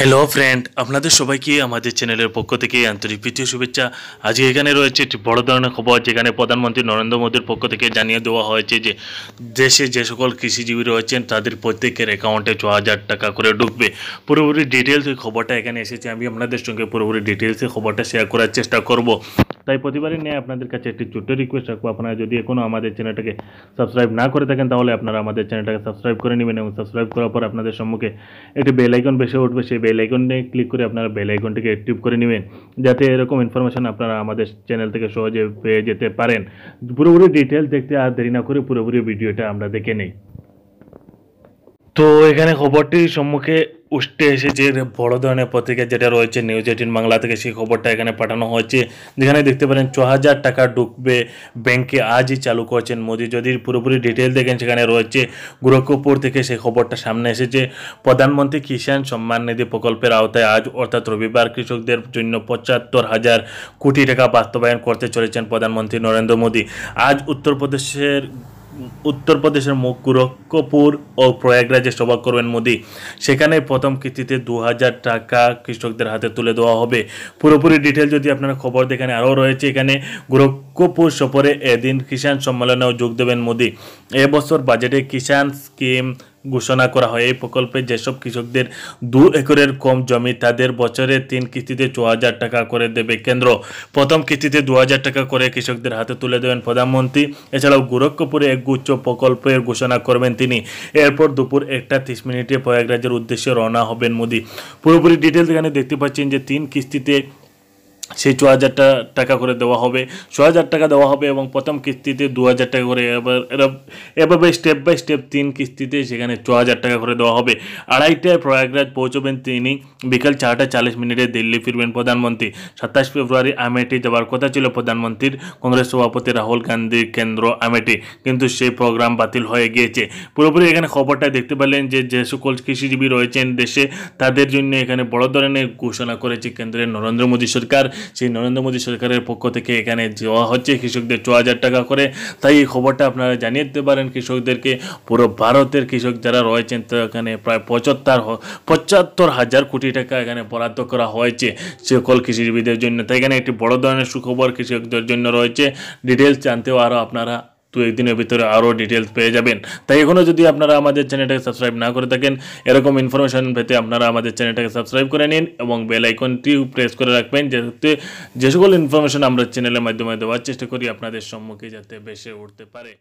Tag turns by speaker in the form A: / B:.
A: Hello friend আপনাদের সবাইকে আমাদের চ্যানেলের পক্ষ থেকে আন্তরিক প্রীতি শুভেচ্ছা। আজকে এখানে রয়েছে একটি বড় ধরনের খবর, যেখানে প্রধানমন্ত্রী নরেন্দ্র মোদীর পক্ষ থেকে জানিয়ে দেওয়া হয়েছে যে, দেশে যে সকল কৃষিজীবী রয়েছেন, তাদের প্রত্যেকের অ্যাকাউন্টে ছ হাজার টাকা করে ঢুকবে। পুরোপুরি ডিটেলস ওই খবরটা এখানে এসেছে। আমি আপনাদের সঙ্গে পুরোপুরি ডিটেলসে খবরটা শেয়ার করার চেষ্টা করব। তাই প্রতিবারই নিয়ে আপনাদের কাছে একটি ছোট্ট রিকোয়েস্ট রাখব। আপনারা যদি এখনও আমাদের চ্যানেলটাকে সাবস্ক্রাইব না করে থাকেন, তাহলে আপনারা আমাদের চ্যানেলটাকে সাবস্ক্রাইব করে নেবেন এবং সাবস্ক্রাইব করার পর আপনাদের সম্মুখে একটি বেল আইকন বেশি উঠবে। সেই বেল আইকনে ক্লিক করে আপনারা বেল আইকনটিকে অ্যাক্টিভ করে নেবেন। যাতে এরকম ইনফরমেশন আপনারা আমাদের চ্যানেল থেকে সহজে পেয়ে যেতে পারেন। পুরোপুরি ডিটেলস দেখতে আর দেরি না করে পুরোপুরি ভিডিওটা আমরা দেখে নেই। তো এখানে খবরটির সম্মুখে উঠে এসেছে বড় ধরনের পত্রিকা যেটা রয়েছে নিউজ এইটিন বাংলা থেকে সেই খবরটা এখানে পাঠানো হয়েছে। যেখানে দেখতে পারেন ছ হাজার টাকা ঢুকবে ব্যাংকে আজই চালু করছেন মোদি। যদি পুরোপুরি ডিটেল দেখেন, সেখানে রয়েছে গোরক্ষপুর থেকে সেই খবরটা সামনে এসেছে। প্রধানমন্ত্রী কিষাণ সম্মান নিধি প্রকল্পের আওতায় আজ, অর্থাৎ রবিবার কৃষকদের জন্য পঁচাত্তর হাজার কোটি টাকা বাস্তবায়ন করতে চলেছেন প্রধানমন্ত্রী নরেন্দ্র মোদী। আজ উত্তরপ্রদেশের উত্তরপ্রদেশের মুখ গোরক্ষপুর ও প্রয়াগরাজে সভা করবেন মোদী। সেখানে প্রথম কিস্তিতে দু হাজার টাকা কৃষকদের হাতে তুলে দেওয়া হবে। পুরোপুরি ডিটেল যদি আপনারা খবর দেখেন আরও রয়েছে, এখানে গোরক্ষপুর সফরে এদিন কিষাণ সম্মেলনেও যোগ দেবেন মোদী। এবছর বাজেটে কিষাণ স্কিম ঘোষণা করা হয়। এই প্রকল্পে যেসব কৃষকদের দু একরের কম জমি, তাদের বছরে তিন কিস্তিতে ছ হাজার টাকা করে দেবে কেন্দ্র। প্রথম কিস্তিতে দু হাজার টাকা করে কৃষকদের হাতে তুলে দেবেন প্রধানমন্ত্রী। এছাড়াও গোরক্ষপুরে এক গুচ্ছ প্রকল্পের ঘোষণা করবেন তিনি। এরপর দুপুর একটা তিরিশ মিনিটে প্রয়াগরাজের উদ্দেশ্যে রওনা হবেন মোদী। পুরোপুরি ডিটেলস এখানে দেখতে পাচ্ছেন যে তিন কিস্তিতে সেই ছ হাজার টাকা করে দেওয়া হবে। ছ হাজার টাকা দেওয়া হবে এবং প্রথম কিস্তিতে দু হাজার টাকা করে এবার এভাবে স্টেপ বাই স্টেপ তিন কিস্তিতে সেখানে ছ হাজার টাকা করে দেওয়া হবে। আড়াইটায় প্রয়াগরাজ পৌঁছবেন তিনি। বিকাল চারটা চাল্লিশ মিনিটে দিল্লি ফিরবেন প্রধানমন্ত্রী। সাতাশ ফেব্রুয়ারি আমেঠি যাওয়ার কথা ছিল প্রধানমন্ত্রীর। কংগ্রেস সভাপতি রাহুল গান্ধীর কেন্দ্র আমেঠি। কিন্তু সেই প্রোগ্রাম বাতিল হয়ে গিয়েছে। পুরোপুরি এখানে খবরটা দেখতে পেলেন যে যে সকল কৃষিজীবী রয়েছেন দেশে, তাদের জন্য এখানে বড় ধরনের ঘোষণা করেছে কেন্দ্রের নরেন্দ্র মোদী সরকার। সেই নরেন্দ্র মোদী সরকারের পক্ষ থেকে এখানে দেওয়া হচ্ছে। কৃষকদের ছ হাজার টাকা করে। তাই এই খবরটা আপনারা জানিয়ে দিতে পারেন। কৃষকদেরকে পুরো ভারতের কৃষক যারা রয়েছেন তো এখানে প্রায় পঁচাত্তর পঁচাত্তর হাজার কোটি টাকা এখানে বরাদ্দ করা হয়েছে সকল কৃষিজীবীদের জন্য। তাই এখানে একটি বড় ধরনের সুখবর কৃষকদের জন্য রয়েছে। ডিটেলস জানতেও আরও আপনারা দু একদিনের ভিতরে আরও ডিটেলস পেয়ে যাবেন। তাই এখনও যদি আপনারা আমাদের চ্যানেলটাকে সাবস্ক্রাইব না করে থাকেন, এরকম ইনফরমেশন পেতে আপনারা আমাদের চ্যানেলটাকে সাবস্ক্রাইব করে নিন এবং বেল আইকনটি প্রেস করে রাখবেন যাতে যে সকল ইনফরমেশন আমরা চ্যানেলের মাধ্যমে দেওয়ার চেষ্টা করি, আপনাদের সম্মুখে যাতে বেশি উঠতে পারে।